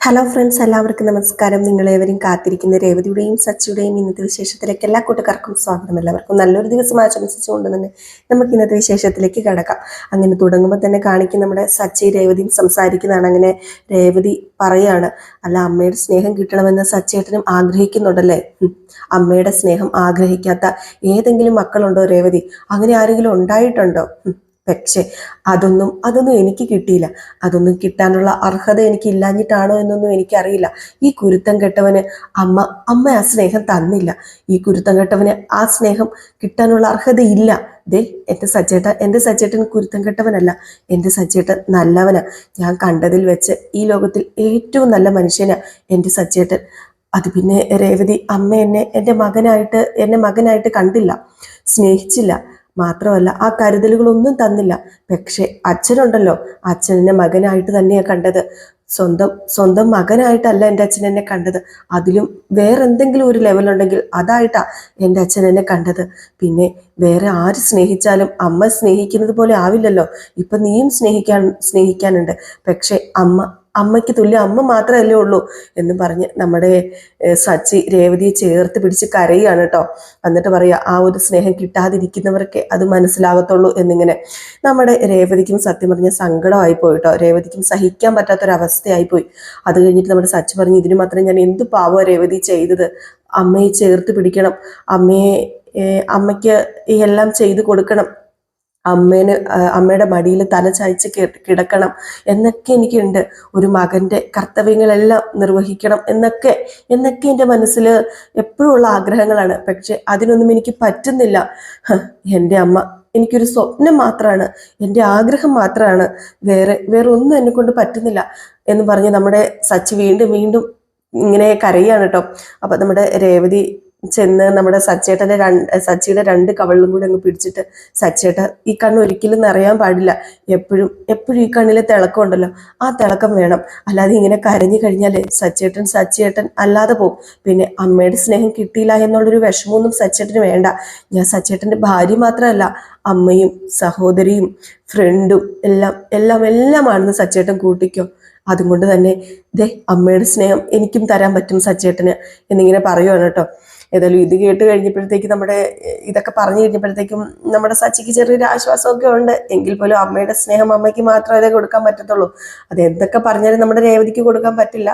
Hello friends എല്ലാവർക്കും നമസ്കാരം. നിങ്ങളേവരും കാത്തിരിക്കുന്ന രേവതിയുടെയും സച്ചിയുടെയും ഇന്നത്തെ വിശേഷത്തിലേക്ക് എല്ലാ കൂട്ടുകാർക്കും സ്വാഗതം. എല്ലാവർക്കും നല്ലൊരു ദിവസം ആശംസിച്ചുകൊണ്ട് തന്നെ നമുക്ക് ഇന്നത്തെ വിശേഷത്തിലേക്ക് കിടക്കാം. അങ്ങനെ തുടങ്ങുമ്പോൾ തന്നെ കാണിക്കും നമ്മുടെ സച്ചി രേവതിയും സംസാരിക്കുന്നതാണ്. അങ്ങനെ രേവതി പറയാണ് അല്ല അമ്മയുടെ സ്നേഹം കിട്ടണമെന്ന് സച്ചേട്ടനും ആഗ്രഹിക്കുന്നുണ്ടല്ലേ. അമ്മയുടെ സ്നേഹം ആഗ്രഹിക്കാത്ത ഏതെങ്കിലും മക്കളുണ്ടോ രേവതി? അങ്ങനെ ആരെങ്കിലും ഉണ്ടായിട്ടുണ്ടോ. പക്ഷേ അതൊന്നും അതൊന്നും എനിക്ക് കിട്ടിയില്ല. അതൊന്നും കിട്ടാനുള്ള അർഹത എനിക്ക് ഇല്ലാഞ്ഞിട്ടാണോ എന്നൊന്നും എനിക്കറിയില്ല. ഈ കുരുത്തം കെട്ടവന് അമ്മ അമ്മ ആ സ്നേഹം തന്നില്ല. ഈ കുരുത്തം കെട്ടവന് ആ സ്നേഹം കിട്ടാനുള്ള അർഹതയില്ല ദേ എന്റെ സച്ചേട്ടൻ എന്റെ സച്ചേട്ടൻ കുരുത്തം കെട്ടവനല്ല. എന്റെ സച്ചേട്ടൻ നല്ലവനാ. ഞാൻ കണ്ടതിൽ വെച്ച് ഈ ലോകത്തിൽ ഏറ്റവും നല്ല മനുഷ്യനാ എന്റെ സച്ചേട്ടൻ അത് പിന്നെ രേവതി അമ്മ എന്നെ എന്റെ മകനായിട്ട് എന്നെ മകനായിട്ട് കണ്ടില്ല. സ്നേഹിച്ചില്ല. മാത്രമല്ല ആ കരുതലുകളൊന്നും തന്നില്ല. പക്ഷെ അച്ഛനുണ്ടല്ലോ. അച്ഛനെ മകനായിട്ട് തന്നെയാണ് കണ്ടത്. സ്വന്തം സ്വന്തം മകനായിട്ടല്ല എന്റെ അച്ഛൻ എന്നെ കണ്ടത്. അതിലും വേറെ എന്തെങ്കിലും ഒരു ലെവലുണ്ടെങ്കിൽ അതായിട്ടാ എന്റെ അച്ഛൻ എന്നെ കണ്ടത്. പിന്നെ വേറെ ആര് സ്നേഹിച്ചാലും അമ്മ സ്നേഹിക്കുന്നത് പോലെ ആവില്ലല്ലോ. ഇപ്പം നീയും സ്നേഹിക്കാൻ സ്നേഹിക്കാനുണ്ട്. പക്ഷേ അമ്മ അമ്മയ്ക്ക് തുല്യം അമ്മ മാത്രമല്ലേ ഉള്ളൂ എന്ന് പറഞ്ഞ് നമ്മുടെ സച്ചി രേവതിയെ ചേർത്ത് പിടിച്ച് കരയാണ് കേട്ടോ എന്നിട്ട് പറയുക ആ ഒരു സ്നേഹം കിട്ടാതിരിക്കുന്നവർക്ക് അത് മനസ്സിലാകത്തുള്ളൂ എന്നിങ്ങനെ. നമ്മുടെ രേവതിക്കും സത്യം പറഞ്ഞ സങ്കടമായി പോയി കേട്ടോ രേവതിക്കും സഹിക്കാൻ പറ്റാത്തൊരവസ്ഥയായി പോയി. അത് കഴിഞ്ഞിട്ട് നമ്മുടെ സച്ചി പറഞ്ഞു ഇതിന് മാത്രമേ ഞാൻ എന്ത് പാവോ രേവതി ചെയ്തത്? അമ്മയെ ചേർത്ത് പിടിക്കണം. അമ്മയെ അമ്മയ്ക്ക് എല്ലാം ചെയ്തു കൊടുക്കണം. അമ്മേന് അമ്മയുടെ മടിയിൽ തല കിടക്കണം എന്നൊക്കെ എനിക്കുണ്ട്. ഒരു മകന്റെ കർത്തവ്യങ്ങളെല്ലാം നിർവഹിക്കണം എന്നൊക്കെ എന്നൊക്കെ എന്റെ മനസ്സിൽ എപ്പോഴും ഉള്ള ആഗ്രഹങ്ങളാണ്. പക്ഷെ അതിനൊന്നും എനിക്ക് പറ്റുന്നില്ല. എന്റെ അമ്മ എനിക്കൊരു സ്വപ്നം മാത്രമാണ് എന്റെ ആഗ്രഹം മാത്രമാണ് വേറെ വേറെ ഒന്നും എന്നെ കൊണ്ട് പറ്റുന്നില്ല എന്ന് പറഞ്ഞ് നമ്മുടെ സച്ചി വീണ്ടും വീണ്ടും ഇങ്ങനെ കരയാണ് കേട്ടോ. അപ്പൊ നമ്മുടെ രേവതി ചെന്ന് നമ്മുടെ സച്ചേട്ടന്റെ രണ്ട് സച്ചിയുടെ രണ്ട് കവളിലും കൂടി അങ്ങ് പിടിച്ചിട്ട് സച്ചേട്ട ഈ കണ്ണ് ഒരിക്കലും നിറയാൻ പാടില്ല. എപ്പോഴും എപ്പോഴും ഈ കണ്ണിലെ തിളക്കം ഉണ്ടല്ലോ ആ തിളക്കം വേണം. അല്ലാതെ ഇങ്ങനെ കരഞ്ഞു കഴിഞ്ഞാൽ സച്ചേട്ടൻ സച്ചേട്ടൻ അല്ലാതെ പോകും പിന്നെ അമ്മയുടെ സ്നേഹം കിട്ടിയില്ല എന്നുള്ളൊരു വിഷമമൊന്നും സച്ചേട്ടന് വേണ്ട. ഞാൻ സച്ചേട്ടന്റെ ഭാര്യ മാത്രമല്ല അമ്മയും സഹോദരിയും ഫ്രണ്ടും എല്ലാം എല്ലാം എല്ലാമാണെന്ന് സച്ചേട്ടൻ കൂട്ടിക്കോ. അതുകൊണ്ട് തന്നെ ദേ അമ്മയുടെ സ്നേഹം എനിക്കും തരാൻ പറ്റും സച്ചേട്ടന് എന്നിങ്ങനെ പറയുവാണ് കേട്ടോ. ഏതായാലും ഇത് കേട്ട് കഴിഞ്ഞപ്പോഴത്തേക്ക് നമ്മുടെ ഇതൊക്കെ പറഞ്ഞു കഴിഞ്ഞപ്പോഴത്തേക്കും നമ്മുടെ സച്ചിക്ക് ചെറിയൊരു ആശ്വാസമൊക്കെ ഉണ്ട്. എങ്കിൽ പോലും അമ്മയുടെ സ്നേഹം അമ്മയ്ക്ക് മാത്രമേ കൊടുക്കാൻ പറ്റത്തുള്ളൂ. അത് എന്തൊക്കെ പറഞ്ഞാലും നമ്മുടെ രേവതിക്ക് കൊടുക്കാൻ പറ്റില്ല.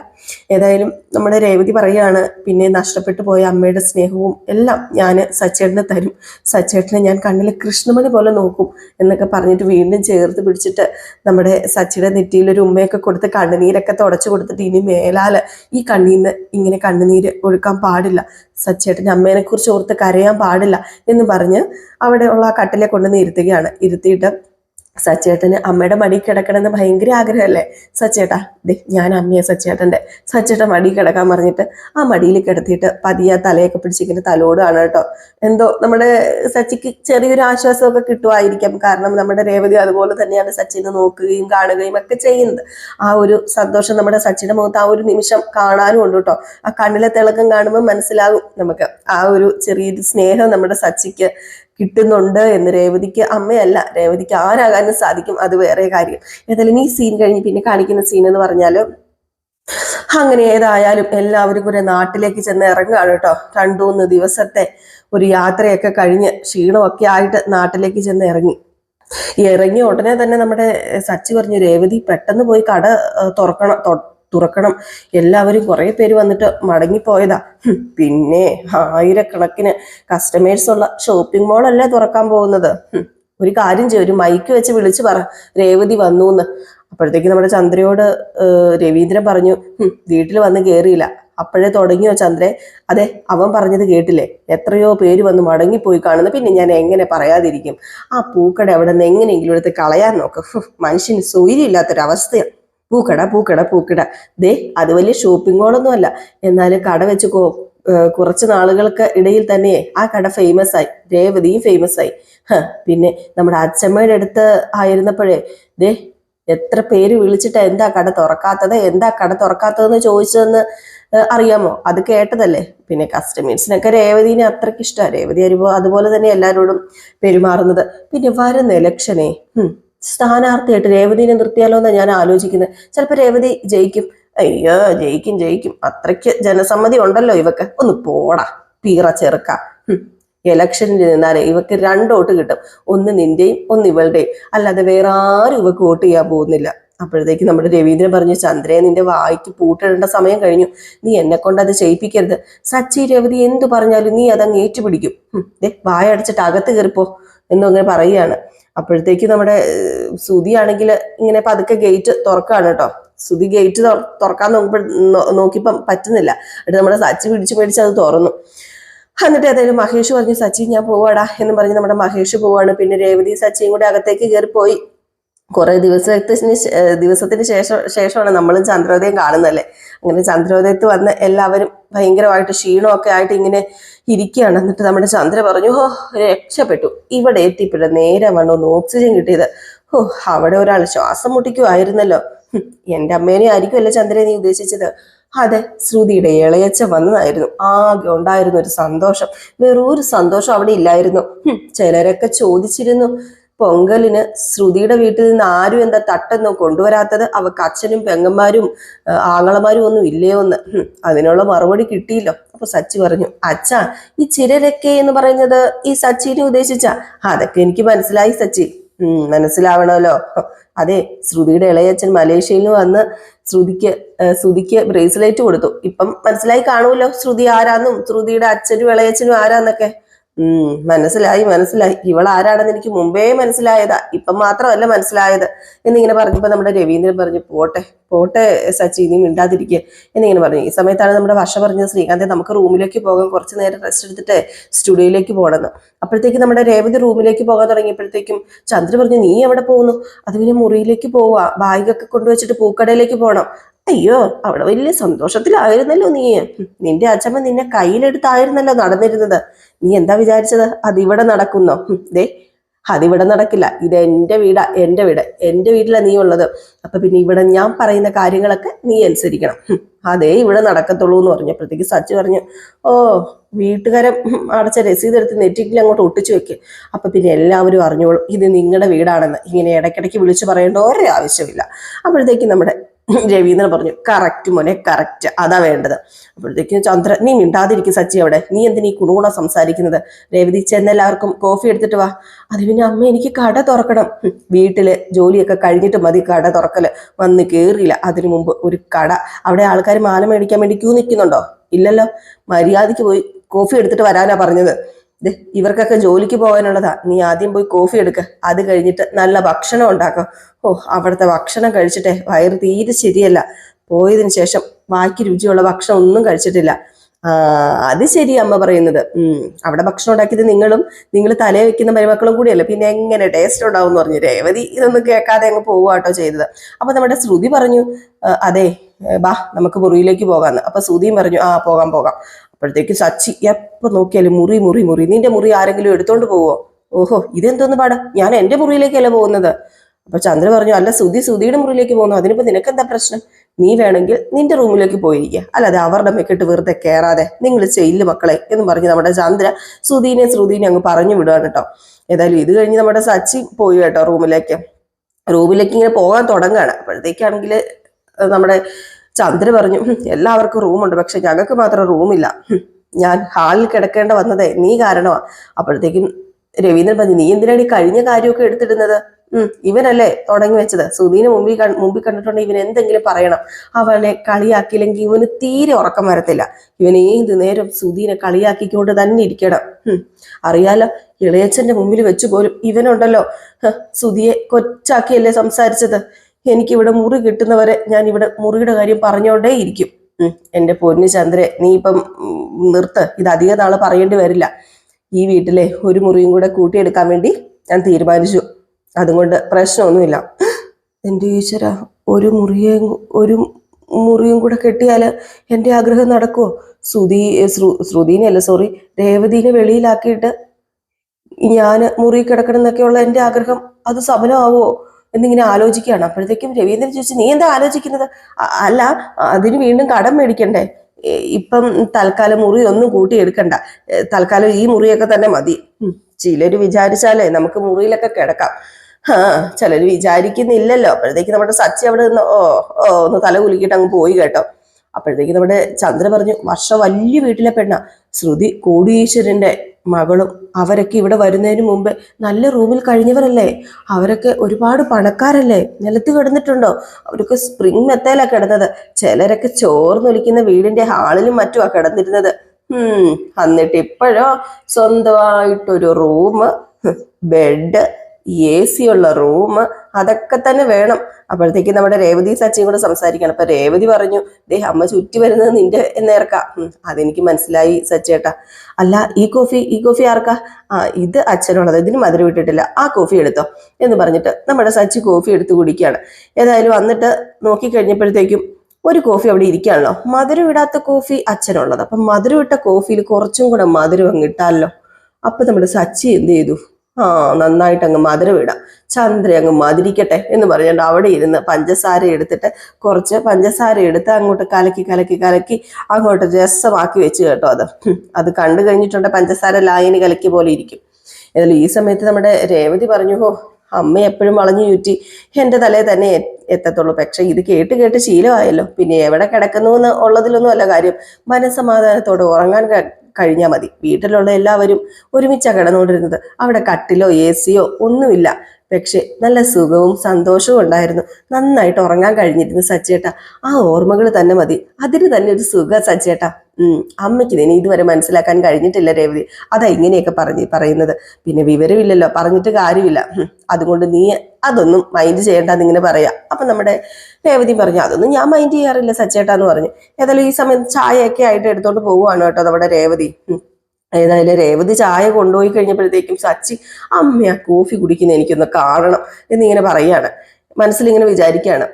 ഏതായാലും നമ്മുടെ രേവതി പറയുകയാണ് പിന്നെ നഷ്ടപ്പെട്ടു പോയ അമ്മയുടെ സ്നേഹവും എല്ലാം ഞാൻ സച്ചേട്ടന് തരും. സച്ചേട്ടനെ ഞാൻ കണ്ണിൽ കൃഷ്ണമണി പോലെ നോക്കും എന്നൊക്കെ പറഞ്ഞിട്ട് വീണ്ടും ചേർത്ത് പിടിച്ചിട്ട് നമ്മുടെ സച്ചിയുടെ നെറ്റിയിൽ ഒരു ഉമ്മയൊക്കെ കൊടുത്ത് കണ്ണുനീരൊക്കെ തുടച്ചു കൊടുത്തിട്ട് ഇനി മേലാൽ ഈ കണ്ണീന്ന് ഇങ്ങനെ കണ്ണുനീര് ഒഴുക്കാൻ പാടില്ല. സച്ചേട്ടന്റെ അമ്മേനെ കുറിച്ച് ഓർത്ത് കരയാൻ പാടില്ല എന്ന് പറഞ്ഞ് അവിടെ ഉള്ള ആ കട്ടിലെ കൊണ്ടുവന്ന് ഇരുത്തുകയാണ് ഇരുത്തിയിട്ട് സച്ചേട്ടന് അമ്മയുടെ മടി കിടക്കണമെന്ന് ഭയങ്കര ആഗ്രഹമല്ലേ? സച്ചേട്ടാ ദേ ഞാൻ അമ്മയെ സച്ചേട്ടന്റെ. സച്ചേട്ടൻ മടി കിടക്കാൻ പറഞ്ഞിട്ട് ആ മടിയിൽ കിടത്തിയിട്ട് പതിയെ തലയൊക്കെ പിടിച്ചിങ്ങനെ തലോടുകയാണ് കേട്ടോ. എന്തോ നമ്മുടെ സച്ചിക്ക് ചെറിയൊരു ആശ്വാസമൊക്കെ കിട്ടുമായിരിക്കാം. കാരണം നമ്മുടെ രേവതി അതുപോലെ തന്നെയാണ് സച്ചിനെ നോക്കുകയും കാണുകയും ഒക്കെ ചെയ്യുന്നത്. ആ ഒരു സന്തോഷം നമ്മുടെ സച്ചിന്റെ മുഖത്ത് ആ ഒരു നിമിഷം കാണാനും ഉണ്ട് കേട്ടോ. ആ കണ്ണിലെ തിളക്കം കാണുമ്പോൾ മനസ്സിലാകും നമുക്ക് ആ ഒരു ചെറിയൊരു സ്നേഹം നമ്മുടെ സച്ചിക്ക് കിട്ടുന്നുണ്ട് എന്ന് രേവതിക്ക് അമ്മയല്ല രേവതിക്ക് ആരാകാനും സാധിക്കും അത് വേറെ കാര്യം. ഏതായാലും ഈ സീൻ കഴിഞ്ഞ് പിന്നെ കാണിക്കുന്ന സീൻ എന്ന് പറഞ്ഞാൽ അങ്ങനെ ഏതായാലും എല്ലാവരും കൂടെ നാട്ടിലേക്ക് ചെന്ന് ഇറങ്ങുകയാണ് കേട്ടോ. രണ്ടു മൂന്ന് ദിവസത്തെ ഒരു യാത്രയൊക്കെ കഴിഞ്ഞ് ക്ഷീണമൊക്കെ ആയിട്ട് നാട്ടിലേക്ക് ചെന്ന് ഇറങ്ങി. ഇറങ്ങിയ ഉടനെ തന്നെ നമ്മുടെ സച്ചി പറഞ്ഞു രേവതി പെട്ടെന്ന് പോയി കട തുറക്കണം തുറക്കണം. എല്ലാവരും കുറേ പേര് വന്നിട്ട് മടങ്ങിപ്പോയതാ. പിന്നെ ആയിരക്കണക്കിന് കസ്റ്റമേഴ്സ് ഉള്ള ഷോപ്പിംഗ് മോൾ അല്ലേ തുറക്കാൻ പോകുന്നത്? ഒരു കാര്യം ചെയ്യും ഒരു മൈക്ക് വെച്ച് വിളിച്ചു പറ. രേവതി വന്നു എന്ന് അപ്പോഴത്തേക്ക് നമ്മുടെ ചന്ദ്രയോട് രവീന്ദ്രൻ പറഞ്ഞു വീട്ടിൽ വന്ന് കയറിയില്ല അപ്പോഴേ തുടങ്ങിയോ ചന്ദ്രേ? അതെ അവൻ പറഞ്ഞത് കേട്ടില്ലേ? എത്രയോ പേര് വന്ന് മടങ്ങിപ്പോയി കാണുന്നു പിന്നെ ഞാൻ എങ്ങനെ പറയാതിരിക്കും? ആ പൂക്കട അവിടെ നിന്ന് എങ്ങനെയെങ്കിലും എടുത്ത് കളയാൻ നോക്ക്. മനുഷ്യന് സൗകര്യമില്ലാത്തൊരവസ്ഥയാണ് പൂക്കട പൂക്കട പൂക്കട. ദേ അത് വലിയ ഷോപ്പിംഗ് മോളൊന്നും അല്ല. എന്നാലും കട വെച്ച് കുറച്ച് നാളുകൾക്ക് ഇടയിൽ തന്നെ ആ കട ഫേമസ് ആയി. രേവതിയും ഫേമസ് ആയി. പിന്നെ നമ്മുടെ അച്ഛമ്മയുടെ അടുത്ത് ആയിരുന്നപ്പോഴേ ദേ എത്ര പേര് വിളിച്ചിട്ട് എന്താ കട തുറക്കാത്തത് എന്താ കട തുറക്കാത്തതെന്ന് ചോദിച്ചതെന്ന് അറിയാമോ? അത് കേട്ടതല്ലേ? പിന്നെ കസ്റ്റമേഴ്സിനൊക്കെ രേവതിനെ അത്രയ്ക്ക് ഇഷ്ടമാണ് രേവതി അതുപോലെ തന്നെ എല്ലാവരോടും പെരുമാറുന്നത്. പിന്നെ വരുന്ന ഇലക്ഷനെ സ്ഥാനാർത്ഥിയായിട്ട് രേവതിനെ നിർത്തിയാലോ എന്നാണ് ഞാൻ ആലോചിക്കുന്നത്. ചിലപ്പോൾ രേവതി ജയിക്കും. അയ്യോ ജയിക്കും ജയിക്കും. അത്രയ്ക്ക് ജനസമ്മതി ഉണ്ടല്ലോ ഇവക്ക്. ഒന്ന് പോടാ പീറ ചെറുക്ക. ഇലക്ഷനിൽ നിന്നാലേ ഇവക്ക് രണ്ട് വോട്ട് കിട്ടും. ഒന്ന് നിന്റെയും ഒന്ന് ഇവളുടെയും. അല്ലാതെ വേറെ ആരും ഇവക്ക് വോട്ട് ചെയ്യാൻ പോകുന്നില്ല. അപ്പോഴത്തേക്ക് നമ്മുടെ രവീന്ദ്രൻ പറഞ്ഞു ചന്ദ്രയെ നിന്റെ വായിക്ക് പൂട്ടിടേണ്ട സമയം കഴിഞ്ഞു. നീ എന്നെ കൊണ്ട് അത് ചെയ്യിപ്പിക്കരുത്. സച്ചി രവതി എന്തു പറഞ്ഞാലും നീ അതങ്ങ് ഏറ്റുപിടിക്കും. ദേ വായ അടച്ചിട്ട് അകത്ത് കയറിപ്പോ എന്നും അങ്ങനെ പറയുകയാണ്. അപ്പോഴത്തേക്ക് നമ്മുടെ സുതിയാണെങ്കിൽ ഇങ്ങനെ പതുക്കെ ഗേറ്റ് തുറക്കാണ് കേട്ടോ. സുതി ഗേറ്റ് തുറക്കാൻ നോക്കുമ്പോൾ നോക്കിയപ്പം പറ്റുന്നില്ല. എന്നിട്ട് നമ്മുടെ സച്ചി പിടിച്ച് പിടിച്ച് അത് തുറന്നു. എന്നിട്ട് ഏതായാലും മഹേഷ് പറഞ്ഞു സച്ചി ഞാൻ പോവാടാ എന്ന് പറഞ്ഞ് നമ്മുടെ മഹേഷ് പോവാണ്. പിന്നെ രേവതി സച്ചിയും കൂടെ അകത്തേക്ക് കയറി പോയി കുറെ ദിവസത്തിന് ദിവസത്തിന് ശേഷം ശേഷമാണ് നമ്മൾ ചന്ദ്രോദയം കാണുന്നല്ലേ അങ്ങനെ ചന്ദ്രോദയത്ത് വന്ന് എല്ലാവരും ഭയങ്കരമായിട്ട് ക്ഷീണമൊക്കെ ആയിട്ട് ഇങ്ങനെ ഇരിക്കുകയാണ്. എന്നിട്ട് നമ്മുടെ ചന്ദ്ര പറഞ്ഞു ഓ രക്ഷപ്പെട്ടു. ഇവിടെ എത്തിപ്പെട നേരെ വന്നു. ഒന്ന് ഓക്സിജൻ കിട്ടിയത്. ഓ അവിടെ ഒരാൾ ശ്വാസം മുട്ടിക്കുമായിരുന്നല്ലോ. എന്റെ അമ്മേനെ ആയിരിക്കുമല്ലോ ചന്ദ്രനെ നീ ഉദ്ദേശിച്ചത്? അതെ ശ്രുതിയുടെ ഇളയച്ച വന്നതായിരുന്നു. ആകെ ഉണ്ടായിരുന്ന ഒരു സന്തോഷം. വേറൊരു സന്തോഷം അവിടെ ഇല്ലായിരുന്നു. ചിലരൊക്കെ ചോദിച്ചിരുന്നു പൊങ്കലിന് ശ്രുതിയുടെ വീട്ടിൽ നിന്ന് ആരും എന്താ തട്ടെന്നോ കൊണ്ടുവരാത്തത്? അവക്ക് അച്ഛനും പെങ്ങന്മാരും ആങ്ങളമാരും ഒന്നും ഇല്ലയോ എന്ന് അതിനുള്ള മറുപടി കിട്ടിയില്ലോ. അപ്പൊ സച്ചി പറഞ്ഞു അച്ഛാ ഈ ചിരരൊക്കെ എന്ന് പറയുന്നത് ഈ സച്ചിനെ ഉദ്ദേശിച്ച? അതൊക്കെ എനിക്ക് മനസ്സിലായി സച്ചി. ഉം മനസ്സിലാവണമല്ലോ. അതെ ശ്രുതിയുടെ ഇളയച്ഛൻ മലേഷ്യയിൽ നിന്ന് വന്ന് ശ്രുതിക്ക് ശ്രുതിക്ക് ബ്രേസ്ലെറ്റ് കൊടുത്തു. ഇപ്പം മനസ്സിലായി കാണുമല്ലോ ശ്രുതി ആരാന്നും ശ്രുതിയുടെ അച്ഛനും ഇളയച്ഛനും ആരാന്നൊക്കെ. ഉം മനസ്സിലായി മനസ്സിലായി. ഇവൾ ആരാണെന്ന് എനിക്ക് മുമ്പേ മനസ്സിലായതാ. ഇപ്പം മാത്രമല്ല മനസ്സിലായത്. എന്നിങ്ങനെ പറഞ്ഞപ്പോ നമ്മുടെ രവീന്ദ്രൻ പറഞ്ഞു പോട്ടെ പോട്ടെ സച്ചി നീ മിണ്ടാതിരിക്കുക എന്നിങ്ങനെ പറഞ്ഞു. ഈ സമയത്താണ് നമ്മുടെ വർഷ പറഞ്ഞത് ശ്രീകാന്തെ നമുക്ക് റൂമിലേക്ക് പോകാൻ കുറച്ച് നേരം റെസ്റ്റ് എടുത്തിട്ട് സ്റ്റുഡിയോയിലേക്ക് പോകണമെന്ന് അപ്പോഴത്തേക്ക് നമ്മുടെ രേവതി റൂമിലേക്ക് പോകാൻ തുടങ്ങിയപ്പോഴത്തേക്കും ചന്ദ്ര പറഞ്ഞു നീ എവിടെ പോകുന്നു? അത് പിന്നെ മുറിയിലേക്ക് പോവാ ബാഗൊക്കെ കൊണ്ടുവച്ചിട്ട് പൂക്കടയിലേക്ക് പോകണം. അയ്യോ അവിടെ വലിയ സന്തോഷത്തിലായിരുന്നല്ലോ നീ. നിന്റെ അച്ഛമ്മ നിന്നെ കയ്യിലെടുത്തായിരുന്നല്ലോ നടന്നിരുന്നത്. നീ എന്താ വിചാരിച്ചത്? അതിവിടെ നടക്കുന്നോ? ദേ അതിവിടെ നടക്കില്ല. ഇത് എന്റെ വീടാ എന്റെ വീട്. എന്റെ വീട്ടിലാ നീ ഉള്ളത്. അപ്പൊ പിന്നെ ഇവിടെ ഞാൻ പറയുന്ന കാര്യങ്ങളൊക്കെ നീ അനുസരിക്കണം. അതേ ഇവിടെ നടക്കത്തുള്ളൂ എന്ന് പറഞ്ഞപ്പോഴത്തേക്ക് സച്ചു പറഞ്ഞു ഓ വീട്ടുകാരെ അടച്ച രസീത് എടുത്ത് നെറ്റിക്കിൽ അങ്ങോട്ട് ഒട്ടിച്ചു വെക്ക്. അപ്പൊ പിന്നെ എല്ലാവരും അറിഞ്ഞോളും ഇത് നിങ്ങളുടെ വീടാണെന്ന്. ഇങ്ങനെ ഇടയ്ക്കിടയ്ക്ക് വിളിച്ചു പറയേണ്ട ഒരേ ആവശ്യമില്ല. അപ്പോഴത്തേക്ക് നമ്മുടെ രവീന്ദ്രൻ പറഞ്ഞു. കറക്റ്റ് മോനെ കറക്റ്റ് അതാ വേണ്ടത്. അപ്പോഴത്തേക്കും ചന്ദ്ര നീ മിണ്ടാതിരിക്കും സച്ചി അവിടെ. നീ എന്തിനീ കുണുകുണ സംസാരിക്കുന്നത്? രേവതി ചെന്ന് എല്ലാവർക്കും കോഫി എടുത്തിട്ട് വാ. അത് പിന്നെ അമ്മ എനിക്ക് കട തുറക്കണം. വീട്ടിൽ ജോലിയൊക്കെ കഴിഞ്ഞിട്ട് മതി കട തുറക്കൽ. വന്ന് കേറില്ല അതിനു മുമ്പ് ഒരു കട. അവിടെ ആൾക്കാർ മാല മേടിക്കാൻ വേണ്ടി ക്യൂ നിൽക്കുന്നുണ്ടോ? ഇല്ലല്ലോ. മര്യാദയ്ക്ക് പോയി കോഫി എടുത്തിട്ട് വരാനാ പറഞ്ഞത്. ഇവർക്കൊക്കെ ജോലിക്ക് പോകാനുള്ളതാ. നീ ആദ്യം പോയി കോഫി എടുക്ക. അത് കഴിഞ്ഞിട്ട് നല്ല ഭക്ഷണം ഉണ്ടാക്കാം. ഓ അവിടുത്തെ ഭക്ഷണം കഴിച്ചിട്ടേ വയറ് തീരെ ശരിയല്ല. പോയതിനു ശേഷം ബാക്കി രുചിയുള്ള ഭക്ഷണം ഒന്നും കഴിച്ചിട്ടില്ല. അത് ശരി അമ്മ പറയുന്നത്. ഉം അവിടെ ഭക്ഷണം ഉണ്ടാക്കിയത് നിങ്ങളും നിങ്ങൾ തലേ വെക്കുന്ന മരുമക്കളും കൂടിയല്ലേ. പിന്നെ എങ്ങനെ ടേസ്റ്റ് ഉണ്ടാവും എന്ന് പറഞ്ഞു. രേവതി ഇതൊന്നും കേൾക്കാതെ അങ്ങ് പോവുകട്ടോ ചെയ്തത്. അപ്പൊ നമ്മുടെ ശ്രുതി പറഞ്ഞു അതെ ബാ നമുക്ക് മുറിയിലേക്ക് പോകാന്ന്. അപ്പൊ ശ്രുതിയും പറഞ്ഞു ആ പോകാം പോകാം. അപ്പോഴത്തേക്ക് സച്ചി എപ്പോൾ നോക്കിയാലും മുറി മുറി മുറി. നിന്റെ മുറി ആരെങ്കിലും എടുത്തോണ്ട് പോവോ? ഓഹോ ഇതെന്തോന്ന് പാടാ? ഞാൻ എന്റെ മുറിയിലേക്കല്ല പോകുന്നത്. അപ്പൊ ചന്ദ്ര പറഞ്ഞു അല്ല സുധി സുധിയുടെ മുറിയിലേക്ക് പോകുന്നു. അതിനിപ്പോ നിനക്കെന്താ പ്രശ്നം? നീ വേണമെങ്കിൽ നിന്റെ റൂമിലേക്ക് പോയിരിക്കുക അല്ലാതെ അവരുടെ മെക്കിട്ട് വെറുതെ കയറാതെ നിങ്ങൾ ചെയ്യില്ല മക്കളെ എന്ന് പറഞ്ഞ് നമ്മുടെ ചന്ദ്ര സുധീനെ ശ്രുതിനെ അങ്ങ് പറഞ്ഞു വിടുകയാണ് കേട്ടോ. ഏതായാലും ഇത് കഴിഞ്ഞ് നമ്മുടെ സച്ചി പോയി കേട്ടോ റൂമിലേക്ക്. റൂമിലേക്ക് ഇങ്ങനെ പോകാൻ തുടങ്ങുകയാണ്. അപ്പോഴത്തേക്കാണെങ്കിൽ നമ്മുടെ ചന്ദ്ര പറഞ്ഞു "ഹും, എല്ലാവർക്കും റൂമുണ്ട് പക്ഷെ ഞങ്ങൾക്ക് മാത്രം റൂമില്ല. ഞാൻ ഹാളിൽ കിടക്കേണ്ട വന്നതേ നീ കാരണമാ. അപ്പോഴത്തേക്കും രവീന്ദ്രൻ പറഞ്ഞു നീ എന്തിനാണ് ഈ കഴിഞ്ഞ കാര്യമൊക്കെ എടുത്തിടുന്നത്? ഉം ഇവനല്ലേ തുടങ്ങി വെച്ചത്? സുധീനെ മുമ്പിൽ മുമ്പിൽ കണ്ടിട്ടുണ്ടെങ്കിൽ ഇവൻ എന്തെങ്കിലും പറയണം. അവനെ കളിയാക്കിയില്ലെങ്കിൽ ഇവന് തീരെ ഉറക്കം വരത്തില്ല. ഇവൻ ഏത് നേരം സുധീനെ കളിയാക്കിക്കൊണ്ട് തന്നെ ഇരിക്കണം. ഉം അറിയാലോ ഇളയച്ചന്റെ മുമ്പിൽ വെച്ച് പോലും ഇവനുണ്ടല്ലോ. സുധിയെ കൊച്ചാക്കിയല്ലേ സംസാരിച്ചത്? എനിക്കിവിടെ മുറി കിട്ടുന്നവരെ ഞാൻ ഇവിടെ മുറിയുടെ കാര്യം പറഞ്ഞോണ്ടേ ഇരിക്കും. എന്റെ പൊന്നു ചന്ദ്രെ നീ ഇപ്പം നിർത്ത്. ഇത് അധിക നാളെ പറയേണ്ടി വരില്ല. ഈ വീട്ടിലെ ഒരു മുറിയും കൂടെ കൂട്ടിയെടുക്കാൻ വേണ്ടി ഞാൻ തീരുമാനിച്ചു. അതുകൊണ്ട് പ്രശ്നമൊന്നുമില്ല. എന്റെ ഈശ്വര ഒരു മുറിയെ ഒരു മുറിയും കൂടെ കെട്ടിയാൽ എന്റെ ആഗ്രഹം നടക്കുമോ ശ്രുതി ശ്രുതിനെയല്ല സോറി രേവതിനെ വെളിയിലാക്കിയിട്ട് ഞാൻ മുറി കിടക്കണം എന്നൊക്കെയുള്ള എന്റെ ആഗ്രഹം അത് സഫലമാവോ എന്നിങ്ങനെ ആലോചിക്കുകയാണ്. അപ്പോഴത്തേക്കും രവീന്ദ്രൻ ചോദിച്ചു നീ എന്താ ആലോചിക്കുന്നത്? അല്ല അതിന് വീണ്ടും കടം മേടിക്കണ്ടേ? ഇപ്പം തൽക്കാലം മുറി ഒന്നും കൂട്ടിയെടുക്കണ്ട തൽക്കാലം ഈ മുറിയൊക്കെ തന്നെ മതി. ചിലർ വിചാരിച്ചാലേ നമുക്ക് മുറിയിലൊക്കെ കിടക്കാം. ആ ചിലർ വിചാരിക്കുന്നില്ലല്ലോ. അപ്പോഴത്തേക്ക് നമ്മുടെ സച്ചി അവിടെ നിന്ന് ഓ ഓ ഒന്ന് തല കുലുക്കിയിട്ട് അങ്ങ് പോയി കേട്ടോ. അപ്പോഴത്തേക്ക് നമ്മുടെ ചന്ദ്ര പറഞ്ഞു വർഷ വലിയ വീട്ടിലെ പെണ്ണ. ശ്രുതി കോടീശ്വരന്റെ മകളും അവരൊക്കെ ഇവിടെ വരുന്നതിന് മുമ്പ് നല്ല റൂമിൽ കഴിഞ്ഞവരല്ലേ? അവരൊക്കെ ഒരുപാട് പണക്കാരല്ലേ? നിലത്ത് കിടന്നിട്ടുണ്ടോ? അവരൊക്കെ സ്പ്രിംഗ് മെത്തയിലാണ് കിടന്നത്. ചിലരൊക്കെ ചോർന്നൊലിക്കുന്ന വീടിന്റെ ഹാളിലും മറ്റുമാ കിടന്നിരുന്നത്. ഉം എന്നിട്ട് ഇപ്പോഴോ സ്വന്തമായിട്ടൊരു റൂം ബെഡ് എ സി ഉള്ള റൂം അതൊക്കെ തന്നെ വേണം. അപ്പോഴത്തേക്ക് നമ്മുടെ രേവതി സച്ചിയും കൂടെ സംസാരിക്കണം. അപ്പൊ രേവതി പറഞ്ഞു ദേ അമ്മ ചുറ്റി വരുന്നത് നിന്റെ നേർക്കാ. അതെനിക്ക് മനസ്സിലായി സച്ചേട്ടാ അല്ല ഈ കോഫി ഈ കോഫി ആർക്കാ? ആ ഇത് അച്ഛനുള്ളത്. ഇതിന് മധുര വിട്ടിട്ടില്ല ആ കോഫി എടുത്തോ. എന്ന് പറഞ്ഞിട്ട് നമ്മുടെ സച്ചി കോഫി എടുത്ത് കുടിക്കുകയാണ്. ഏതായാലും വന്നിട്ട് നോക്കി കഴിഞ്ഞപ്പോഴത്തേക്കും ഒരു കോഫി അവിടെ ഇരിക്കുകയാണല്ലോ. മധുരം വിടാത്ത കോഫി അച്ഛനുള്ളത്. അപ്പം മധുരം വിട്ട കോഫിയിൽ കുറച്ചും കൂടെ മധുരം അങ്ങ് ഇട്ടാലോ. അപ്പൊ നമ്മുടെ സച്ചി എന്ത് ചെയ്തു? ആ നന്നായിട്ട് അങ്ങ് മധുരം ഇടാം ചന്ദ്ര അങ്ങ് മധുരിക്കട്ടെ എന്ന് പറഞ്ഞുകൊണ്ട് അവിടെ ഇരുന്ന് പഞ്ചസാര എടുത്തിട്ട് കുറച്ച് പഞ്ചസാര എടുത്ത് അങ്ങോട്ട് കലക്കി കലക്കി കലക്കി അങ്ങോട്ട് രസമാക്കി വെച്ച് കേട്ടോ അത്. അത് കണ്ടു കഴിഞ്ഞിട്ടുണ്ട് പഞ്ചസാര ലായനി കലക്കി പോലെ ഇരിക്കും. ഏതായാലും ഈ സമയത്ത് നമ്മുടെ രേവതി പറഞ്ഞു ഹോ അമ്മ എപ്പോഴും വളഞ്ഞു ചുറ്റി എന്റെ തലയിൽ തന്നെ എത്തത്തുള്ളൂ. പക്ഷെ ഇത് കേട്ട് കേട്ട് ശീലമായല്ലോ. പിന്നെ എവിടെ കിടക്കുന്നു എന്ന് ഉള്ളതിലൊന്നും അല്ല കാര്യം. മനസ്സമാധാനത്തോടെ ഉറങ്ങാൻ കഴിഞ്ഞാൽ മതി. വീട്ടിലുള്ള എല്ലാവരും ഒരുമിച്ചാണ് കിടന്നുകൊണ്ടിരുന്നത്. അവിടെ കട്ടിലോ എ സിയോ ഒന്നുമില്ല. പക്ഷെ നല്ല സുഖവും സന്തോഷവും ഉണ്ടായിരുന്നു. നന്നായിട്ട് ഉറങ്ങാൻ കഴിഞ്ഞിരുന്നു സച്ചേട്ട ആ ഓർമ്മകൾ തന്നെ മതി. അതിന് തന്നെ ഒരു സുഖ സച്ചേട്ട ഉം അമ്മയ്ക്ക് ഇതിനെ ഇതുവരെ മനസ്സിലാക്കാൻ കഴിഞ്ഞിട്ടില്ല രേവതി. അതാ ഇങ്ങനെയൊക്കെ പറഞ്ഞ് പറയുന്നത്. പിന്നെ വിവരമില്ലല്ലോ പറഞ്ഞിട്ട് കാര്യമില്ല. അതുകൊണ്ട് നീ അതൊന്നും മൈൻഡ് ചെയ്യേണ്ട ഇങ്ങനെ പറയാ. അപ്പൊ നമ്മുടെ രേവതി പറഞ്ഞു അതൊന്നും ഞാൻ മൈൻഡ് ചെയ്യാറില്ല സച്ചേട്ടാന്ന് പറഞ്ഞു. ഏതായാലും ഈ സമയത്ത് ചായയൊക്കെ ആയിട്ട് എടുത്തോണ്ട് പോവുകയാണ് കേട്ടോ നമ്മുടെ രേവതി. ഏതായാലും രേവതി ചായ കൊണ്ടുപോയി കഴിഞ്ഞപ്പോഴത്തേക്കും സച്ചി അമ്മ ആ കോഫി കുടിക്കുന്ന എനിക്കൊന്ന് കാണണം എന്നിങ്ങനെ പറയാണ് മനസ്സിലിങ്ങനെ വിചാരിക്കുകയാണ്.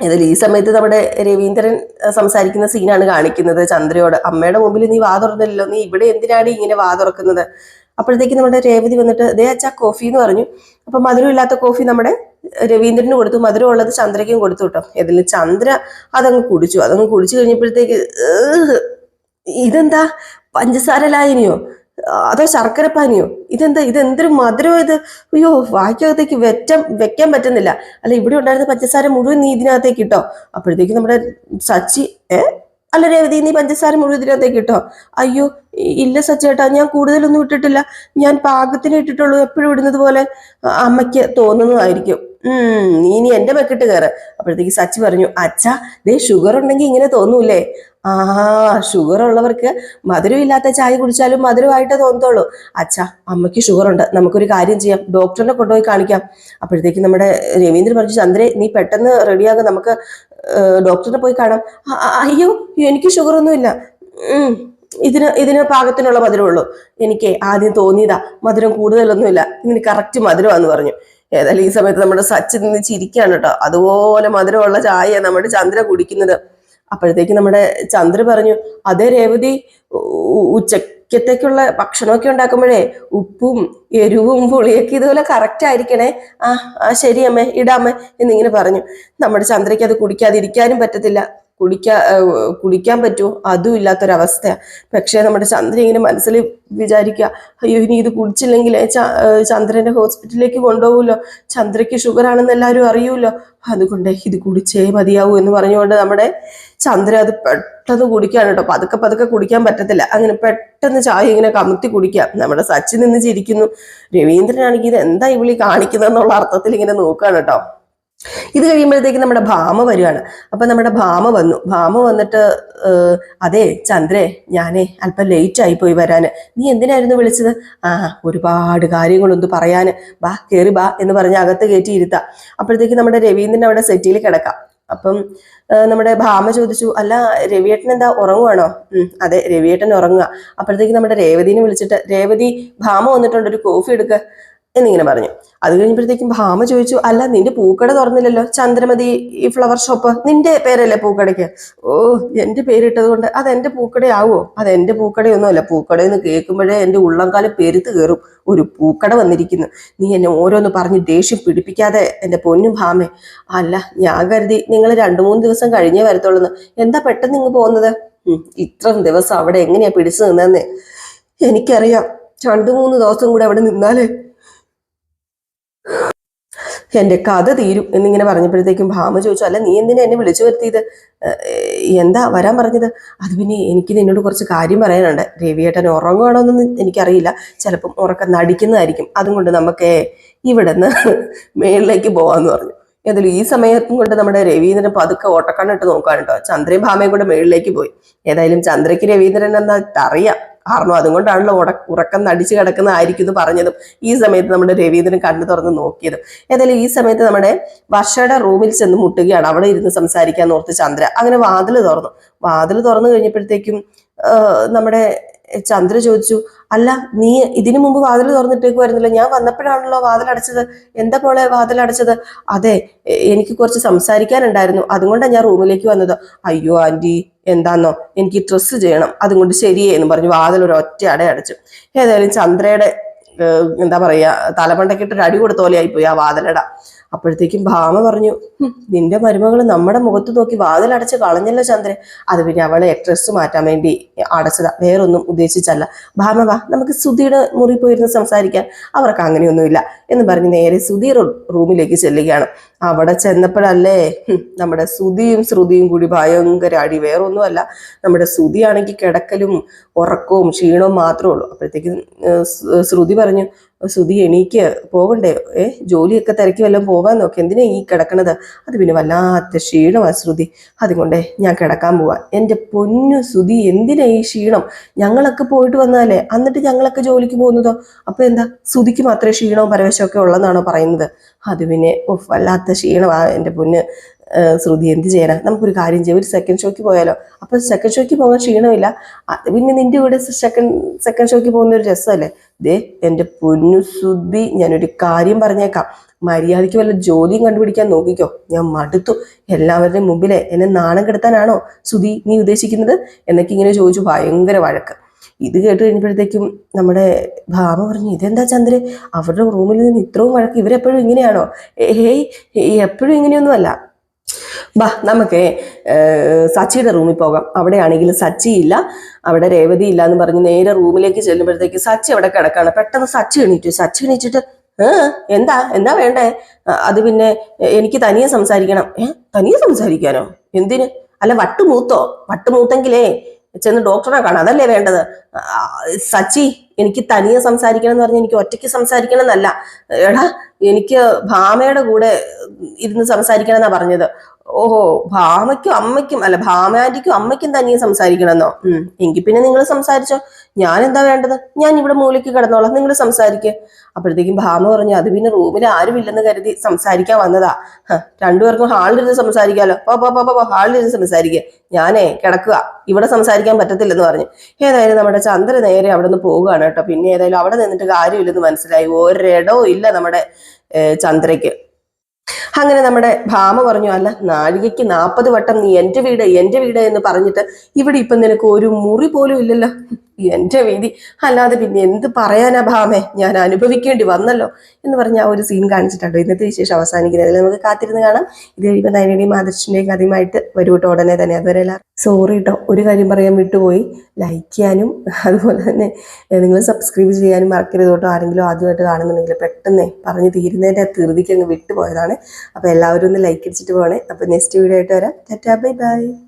ഏതായാലും ഈ സമയത്ത് നമ്മുടെ രവീന്ദ്രൻ സംസാരിക്കുന്ന സീനാണ് കാണിക്കുന്നത് ചന്ദ്രയോട്. അമ്മയുടെ മുമ്പിൽ നീ വാ തുറന്നില്ലല്ലോ നീ ഇവിടെ എന്തിനാണ് ഇങ്ങനെ വാ തുറക്കുന്നത്? അപ്പോഴത്തേക്ക് നമ്മുടെ രേവതി വന്നിട്ട് ദേ അച്ഛാ കോഫി എന്ന് പറഞ്ഞു. അപ്പൊ മധുരമില്ലാത്ത കോഫി നമ്മുടെ രവീന്ദ്രന് കൊടുത്തു മധുരം ഉള്ളത് ചന്ദ്രയ്ക്കും കൊടുത്തു കേട്ടോ. ഏതെങ്കിലും ചന്ദ്ര അതങ്ങ് കുടിച്ചു. അതങ്ങ് കുടിച്ചു കഴിഞ്ഞപ്പോഴത്തേക്ക് ഇതെന്താ? പഞ്ചസാര ലായനിയോ അതോ ശർക്കരപ്പാനിയോ? ഇതെന്താ ഇതെന്തൊരു മധുരമോ ഇത്? അയ്യോ വായ്ക്കകത്തേക്ക് വെറ്റം വെക്കാൻ പറ്റുന്നില്ല. അല്ല ഇവിടെ ഉണ്ടായിരുന്ന പഞ്ചസാര മുഴുവൻ നീ ഇതിനകത്തേക്ക് ഇട്ടോ? അപ്പോഴത്തേക്ക് നമ്മുടെ സച്ചി ഏ? അല്ല രേവതി നീ പഞ്ചസാര മുഴുവൻ ഇതിനകത്തേക്ക് ഇട്ടോ? അയ്യോ ഇല്ല സച്ചേട്ടാ ഞാൻ കൂടുതലൊന്നും ഇട്ടിട്ടില്ല. ഞാൻ പാകത്തിന് ഇട്ടിട്ടുള്ളൂ എപ്പോഴും ഇടുന്നത് പോലെ. അമ്മയ്ക്ക് തോന്നുന്നതായിരിക്കും. നീ ഇനി എന്റെ മെക്കിട്ട് കയറ്. അപ്പോഴത്തേക്ക് സച്ചി പറഞ്ഞു അച്ഛാ ദേ ഷുഗർ ഉണ്ടെങ്കിൽ ഇങ്ങനെ തോന്നൂലേ ആ ഷുഗർ ഉള്ളവർക്ക് മധുരമില്ലാത്ത ചായ കുടിച്ചാലും മധുരമായിട്ടേ തോന്നത്തുള്ളൂ. അച്ഛാ അമ്മയ്ക്ക് ഷുഗർ ഉണ്ട്. നമുക്കൊരു കാര്യം ചെയ്യാം. ഡോക്ടറിനെ കൊണ്ടുപോയി കാണിക്കാം. അപ്പോഴത്തേക്ക് നമ്മുടെ രവീന്ദ്രൻ പറഞ്ഞു ചന്ദ്രേ നീ പെട്ടെന്ന് റെഡിയാകും നമുക്ക് ഡോക്ടറിനെ പോയി കാണാം. "അ- അ- അയ്യോ എനിക്ക് ഷുഗർ ഒന്നുമില്ല ഇതിന് ഇതിന് പാകത്തിനുള്ള മധുരമുള്ളൂ. എനിക്ക് ആദ്യം തോന്നിയതാ മധുരം കൂടുതലൊന്നുമില്ല. ഇതിന് കറക്റ്റ് മധുരമാന്ന് പറഞ്ഞു. ഏതായാലും ഈ സമയത്ത് നമ്മുടെ സച്ചിൽ നിന്ന് ചിരിക്കുകയാണ് കേട്ടോ. അതുപോലെ മധുരമുള്ള ചായ നമ്മുടെ ചന്ദ്ര കുടിക്കുന്നത്. അപ്പോഴത്തേക്ക് നമ്മുടെ ചന്ദ്ര പറഞ്ഞു അതേ രേവതി ഉച്ചക്കത്തേക്കുള്ള ഭക്ഷണമൊക്കെ ഉണ്ടാക്കുമ്പോഴേ ഉപ്പും എരിവും പുളിയൊക്കെ ഇതുപോലെ കറക്റ്റ് ആയിരിക്കണേ. ആ ആ ശരി അമ്മേ ഇടാമേ എന്നിങ്ങനെ പറഞ്ഞു. നമ്മുടെ ചന്ദ്രയ്ക്ക് അത് കുടിക്കാതിരിക്കാനും പറ്റത്തില്ല. കുടിക്കാ കുടിക്കാൻ പറ്റുമോ? അതും ഇല്ലാത്തൊരവസ്ഥയാണ് പക്ഷേ നമ്മുടെ ചന്ദ്ര ഇങ്ങനെ മനസ്സിൽ വിചാരിക്കുക അയ്യോ ഇനി ഇത് കുടിച്ചില്ലെങ്കിൽ ചന്ദ്രന്റെ ഹോസ്പിറ്റലിലേക്ക് കൊണ്ടുപോകുമല്ലോ. ചന്ദ്രയ്ക്ക് ഷുഗർ ആണെന്ന് എല്ലാവരും അറിയുമല്ലോ. അതുകൊണ്ട് ഇത് കുടിച്ചേ മതിയാവൂ എന്ന് പറഞ്ഞുകൊണ്ട് നമ്മുടെ ചന്ദ്ര അത് പെട്ടെന്ന് കുടിക്കാണ് കേട്ടോ. പതുക്കെ പതുക്കെ കുടിക്കാൻ പറ്റത്തില്ല. അങ്ങനെ പെട്ടെന്ന് ചായ ഇങ്ങനെ കമുത്തി കുടിക്കാം നമ്മുടെ സച്ചിൻ നിന്ന് ചിരിക്കുന്നു. രവീന്ദ്രനാണെങ്കിൽ ഇത് എന്താ ഇവിളി കാണിക്കുന്നതെന്നുള്ള അർത്ഥത്തിൽ ഇങ്ങനെ നോക്കുകയാണ് കേട്ടോ. ഇത് കഴിയുമ്പോഴത്തേക്ക് നമ്മുടെ ഭാമ വരികയാണ് അപ്പൊ നമ്മുടെ ഭാമ വന്നു. ഭാമ വന്നിട്ട് അതെ ചന്ദ്രേ ഞാനേ അല്പം ലേറ്റ് ആയി പോയി വരാന്. നീ എന്തിനായിരുന്നു വിളിച്ചത്? ആ ഒരുപാട് കാര്യങ്ങളൊന്ന് പറയാന്. ബാ കേറി ബാ എന്ന് പറഞ്ഞ് അകത്ത് കയറ്റി ഇരുത്താം. അപ്പോഴത്തേക്ക് നമ്മുടെ രവീന്ദ്രൻ അവിടെ സെറ്റിയിൽ കിടക്കാം. അപ്പം നമ്മുടെ ഭാമ ചോദിച്ചു അല്ല രവിയേട്ടൻ എന്താ ഉറങ്ങുവാണോ? അതെ രവിയേട്ടൻ ഉറങ്ങുക അപ്പോഴത്തേക്ക് നമ്മുടെ രേവതിനെ വിളിച്ചിട്ട് രേവതി ഭാമ വന്നിട്ടുണ്ട് ഒരു കോഫി എടുക്ക. എന്നിങ്ങനെ പറഞ്ഞു. അത് കഴിഞ്ഞപ്പോഴത്തേക്കും ഭാമ ചോദിച്ചു അല്ല നിന്റെ പൂക്കട തുറന്നില്ലല്ലോ? ചന്ദ്രമതി ഈ ഫ്ലവർ ഷോപ്പ് നിന്റെ പേരല്ലേ പൂക്കടയ്ക്ക്? ഓ എന്റെ പേരിട്ടത് കൊണ്ട് അത് എന്റെ പൂക്കടയാവോ? അത് എന്റെ പൂക്കടയൊന്നുമല്ല. പൂക്കട എന്ന് കേൾക്കുമ്പോഴേ എന്റെ ഉള്ളംകാലം പെരുത്ത് കയറും. ഒരു പൂക്കട വന്നിരിക്കുന്നു. നീ എന്നെ ഓരോന്ന് പറഞ്ഞ് ദേഷ്യം പിടിപ്പിക്കാതെ എന്റെ പൊന്നും ഭാമേ. അല്ല ഞാൻ കരുതി നിങ്ങൾ രണ്ടു മൂന്ന് ദിവസം കഴിഞ്ഞേ വരത്തുള്ളൂ എന്താ പെട്ടെന്ന് ഇങ്ങ് പോകുന്നത്? ഇത്ര ഇത്രയും ദിവസം അവിടെ എങ്ങനെയാ പിടിച്ചു നിന്നതെന്ന് എനിക്കറിയാം. രണ്ടു മൂന്ന് ദിവസം കൂടെ അവിടെ നിന്നാലേ എന്റെ കഥ തീരും എന്നിങ്ങനെ പറഞ്ഞപ്പോഴത്തേക്കും ഭാമ ചോദിച്ചു അല്ല നീ എന്തിനാ എന്നെ വിളിച്ചു വരുത്തിയത്? എന്താ വരാൻ പറഞ്ഞത്? അത് പിന്നെ എനിക്ക് നിന്നോട് കുറച്ച് കാര്യം പറയാനുണ്ട്. രവിയേട്ടൻ ഉറങ്ങുവാണോന്നൊന്നും എനിക്കറിയില്ല. ചിലപ്പം ഉറക്കം നടിക്കുന്നതായിരിക്കും. അതുകൊണ്ട് നമുക്ക് ഇവിടെ നിന്ന് മേളിലേക്ക് പോവാന്ന് പറഞ്ഞു. ഏതായാലും ഈ സമയത്തും കൊണ്ട് നമ്മുടെ രവീന്ദ്രൻ പതുക്കെ ഓട്ടക്കണ്ണിട്ട് നോക്കാനുണ്ടോ ചന്ദ്രയും ഭാമയും കൂടെ മേളിലേക്ക് പോയി. ഏതായാലും ചന്ദ്രയ്ക്ക് രവീന്ദ്രൻ എന്താ അറിയാം. കാരണം അതുകൊണ്ടാണല്ലോ ഉട ഉറക്കം നടിച്ചു കിടക്കുന്നതായിരിക്കും എന്ന് പറഞ്ഞതും ഈ സമയത്ത് നമ്മുടെ രവീന്ദ്രൻ കണ്ണു തുറന്ന് നോക്കിയതും. ഏതായാലും ഈ സമയത്ത് നമ്മുടെ വർഷയുടെ റൂമിൽ ചെന്ന് മുട്ടുകയാണ്. അവിടെ ഇരുന്ന് സംസാരിക്കാൻ ഓർത്ത് ചന്ദ്ര. അങ്ങനെ വാതിൽ തുറന്നു. വാതിൽ തുറന്നു കഴിഞ്ഞപ്പോഴത്തേക്കും നമ്മുടെ ചന്ദ്ര ചോദിച്ചു അല്ല നീ ഇതിനു മുമ്പ് വാതിൽ തുറന്നിട്ടേക്ക് വരുന്നില്ല. ഞാൻ വന്നപ്പോഴാണല്ലോ വാതിൽ അടച്ചത്. എന്താ പോലെ വാതിൽ അടച്ചത്? അതെ എനിക്ക് കുറച്ച് സംസാരിക്കാനുണ്ടായിരുന്നു. അതുകൊണ്ടാണ് ഞാൻ റൂമിലേക്ക് വന്നത്. അയ്യോ ആന്റി എന്താന്നോ? എനിക്ക് ഡ്രസ്സ് ചെയ്യണം. അതുകൊണ്ട് ശരിയേ എന്ന് പറഞ്ഞു വാതിൽ ഒരു ഒറ്റ അട അടച്ചു. ഏതായാലും ചന്ദ്രയുടെ എന്താ പറയാ തലമണ്ടക്കിട്ട് ഒരു അടി കൊടുത്ത പോലെ ആയിപ്പോയി ആ വാതിലട. അപ്പോഴത്തേക്കും ഭാമ പറഞ്ഞു നിന്റെ മരുമകൾ നമ്മുടെ മുഖത്ത് നോക്കി വാതിലടച്ച് കളഞ്ഞല്ലോ ചന്ദ്രൻ. അത് പിന്നെ അവളെ ഡ്രസ്സ് മാറ്റാൻ വേണ്ടി അടച്ചതാ. വേറൊന്നും ഉദ്ദേശിച്ചല്ല. ഭാമ വാ നമുക്ക് സുധിയുടെ മുറി പോയിരുന്ന് സംസാരിക്കാൻ അവർക്ക് അങ്ങനെയൊന്നുമില്ല. എന്ന് പറഞ്ഞ് നേരെ സുധി റൂമിലേക്ക് ചെല്ലുകയാണ്. അവിടെ ചെന്നപ്പോഴല്ലേ നമ്മുടെ സുധിയും ശ്രുതിയും കൂടി ഭയങ്കര അടി. വേറൊന്നുമല്ല നമ്മുടെ സുധിയാണെങ്കിൽ കിടക്കലും ഉറക്കവും ക്ഷീണവും മാത്രമേ ഉള്ളൂ. അപ്പോഴത്തേക്കും ശ്രുതി പറഞ്ഞു ശ്രുതി എണീക്ക് പോകണ്ടേ ഏ ജോലിയൊക്കെ തിരക്കി വല്ലതും പോകാൻ നോക്കി. എന്തിനാ ഈ കിടക്കണത്? അത് പിന്നെ വല്ലാത്ത ക്ഷീണമാണ് ശ്രുതി. അതുകൊണ്ടേ ഞാൻ കിടക്കാൻ പോവാ. എന്റെ പൊന്നു സുധി എന്തിനാ ഈ ക്ഷീണം? ഞങ്ങളൊക്കെ പോയിട്ട് വന്നാലേ എന്നിട്ട് ഞങ്ങളൊക്കെ ജോലിക്ക് പോകുന്നതോ? അപ്പൊ എന്താ? സുധിക്ക് മാത്രമേ ക്ഷീണവും പരവശമൊക്കെ ഉള്ളതെന്നാണോ പറയുന്നത്? അത് പിന്നെ വല്ലാത്ത ക്ഷീണമാ എന്റെ പൊന്ന്. ഏഹ് ശ്രുതി എന്ത് ചെയ്യാനാ നമുക്കൊരു കാര്യം ചെയ്യാം. ഒരു സെക്കൻഡ് ഷോയ്ക്ക് പോയാലോ? അപ്പൊ സെക്കൻഡ് ഷോയ്ക്ക് പോകാൻ ക്ഷീണമില്ല. പിന്നെ നിന്റെ കൂടെ സെക്കൻഡ് സെക്കൻഡ് ഷോയ്ക്ക് പോകുന്ന ഒരു രസമല്ലേ? ദേ എന്റെ പൊന്നു ശ്രുതി ഞാനൊരു കാര്യം പറഞ്ഞേക്കാം. മര്യാദയ്ക്ക് വല്ല ജോലിയും കണ്ടുപിടിക്കാൻ നോക്കിക്കോ. ഞാൻ മടുത്തു. എല്ലാവരുടെയും മുമ്പിലെ എന്നെ നാണം കെടുത്താനാണോ സുധി നീ ഉദ്ദേശിക്കുന്നത്? എന്നൊക്കെ ഇങ്ങനെ ചോദിച്ചു. ഭയങ്കര വഴക്ക്. ഇത് കേട്ട് കഴിഞ്ഞപ്പോഴത്തേക്കും നമ്മുടെ ഭാമ പറഞ്ഞു ഇതെന്താ ചന്ദ്രൻ? അവരുടെ റൂമിൽ നിന്ന് ഇത്രയും വഴക്ക് ഇവരെപ്പോഴും ഇങ്ങനെയാണോ? ഏയ് എപ്പോഴും ഇങ്ങനെയൊന്നുമല്ല. ബാ നമുക്ക് ഏഹ്, സച്ചിയുടെ റൂമിൽ പോകാം. അവിടെയാണെങ്കിൽ സച്ചി ഇല്ല. അവിടെ രേവതി ഇല്ല എന്ന് പറഞ്ഞ് നേരെ റൂമിലേക്ക് ചെല്ലുമ്പോഴത്തേക്ക് സച്ചി അവിടെ കിടക്കാണ്. പെട്ടെന്ന് സച്ചി എണീറ്റു. സച്ചി എണീറ്റിട്ട് എന്താ എന്താ വേണ്ടേ? അത് പിന്നെ എനിക്ക് തനിയെ സംസാരിക്കണം. ഏ തനിയെ സംസാരിക്കാനോ? എന്തിന്? അല്ല വട്ടുമൂത്തോ? വട്ടുമൂത്തെങ്കിലേ ചെന്ന് ഡോക്ടറെ കാണാം. അതല്ലേ വേണ്ടത്? സച്ചി എനിക്ക് തനിയെ സംസാരിക്കണം എന്ന് പറഞ്ഞാൽ എനിക്ക് ഒറ്റയ്ക്ക് സംസാരിക്കണം എന്നല്ല എടാ എനിക്ക് ഭാമയുടെ കൂടെ ഇരുന്ന് സംസാരിക്കണം എന്നാ പറഞ്ഞത്. ഓഹോ ഭാമയ്ക്കും അമ്മയ്ക്കും അല്ല ഭാമാന്റിക്കും അമ്മയ്ക്കും തനിയെ സംസാരിക്കണമെന്നോ? ഉം എങ്കിൽ പിന്നെ നിങ്ങൾ സംസാരിച്ചോ. ഞാൻ എന്താ വേണ്ടത്? ഞാൻ ഇവിടെ മൂലയ്ക്ക് കിടന്നോളാം. നിങ്ങൾ സംസാരിക്കുക അപ്പോഴത്തേക്കും ഭാമ പറഞ്ഞു അത് പിന്നെ റൂമിൽ ആരുമില്ലെന്ന് കരുതി സംസാരിക്കാൻ വന്നതാ. രണ്ടുപേർക്കും ഹാളിലിരുന്ന് സംസാരിക്കാമല്ലോ പോ പോ, പോ പോ ഹാളിലിരുന്ന് സംസാരിക്കുക ഞാനേ കിടക്കുക. ഇവിടെ സംസാരിക്കാൻ പറ്റത്തില്ലെന്ന് പറഞ്ഞു. ഏതായാലും നമ്മുടെ ചന്ദ്ര നേരെ അവിടെ നിന്ന് പോവുകയാണ് കേട്ടോ. പിന്നെ ഏതായാലും അവിടെ നിന്നിട്ട് കാര്യമില്ലെന്ന് മനസ്സിലായി. ഒരിടവും ഇല്ല നമ്മുടെ ചന്ദ്രയ്ക്ക്. അങ്ങനെ നമ്മുടെ ഭാമ പറഞ്ഞു അല്ല നാഴികയ്ക്ക് നാൽപ്പത് വട്ടം നീ എന്റെ വീട് എന്റെ വീട് എന്ന് പറഞ്ഞിട്ട് ഇവിടെ ഇപ്പം നിനക്ക് ഒരു മുറി പോലും ഇല്ലല്ലോ. എന്റെ വീതി. അല്ലാതെ പിന്നെ എന്ത് പറയാനാ ഭാമേ? ഞാൻ അനുഭവിക്കേണ്ടി വന്നല്ലോ എന്ന് പറഞ്ഞ ആ ഒരു സീൻ കാണിച്ചിട്ടുണ്ടോ. ഇന്നത്തെ വിശേഷം അവസാനിക്കുന്നത് നമുക്ക് കാത്തിരുന്ന് കാണാം. ഇത് കഴിയുമ്പോൾ നയനയുടെയും ആദർശിന്റെയും കഥയുമായിട്ട് വരും കേട്ടോ ഉടനെ തന്നെ. അതുവരെ എല്ലാവരും സോറി കേട്ടോ ഒരു കാര്യം പറയാൻ വിട്ടുപോയി. ലൈക്ക് ചെയ്യാനും അതുപോലെ തന്നെ നിങ്ങൾ സബ്സ്ക്രൈബ് ചെയ്യാനും മറക്കരുത് കേട്ടോ. ആരെങ്കിലും ആദ്യമായിട്ട് കാണുന്നുണ്ടെങ്കിൽ പെട്ടെന്ന് പറഞ്ഞ് തീരുന്നതിന്റെ ധൃതിക്ക് അങ്ങ് വിട്ടുപോയതാണ്. അപ്പോൾ എല്ലാവരും ഒന്ന് ലൈക്ക് അടിച്ചിട്ട് പോകണേ അപ്പോൾ നെക്സ്റ്റ് വീഡിയോ ആയിട്ട് വരാം. Tata bye bye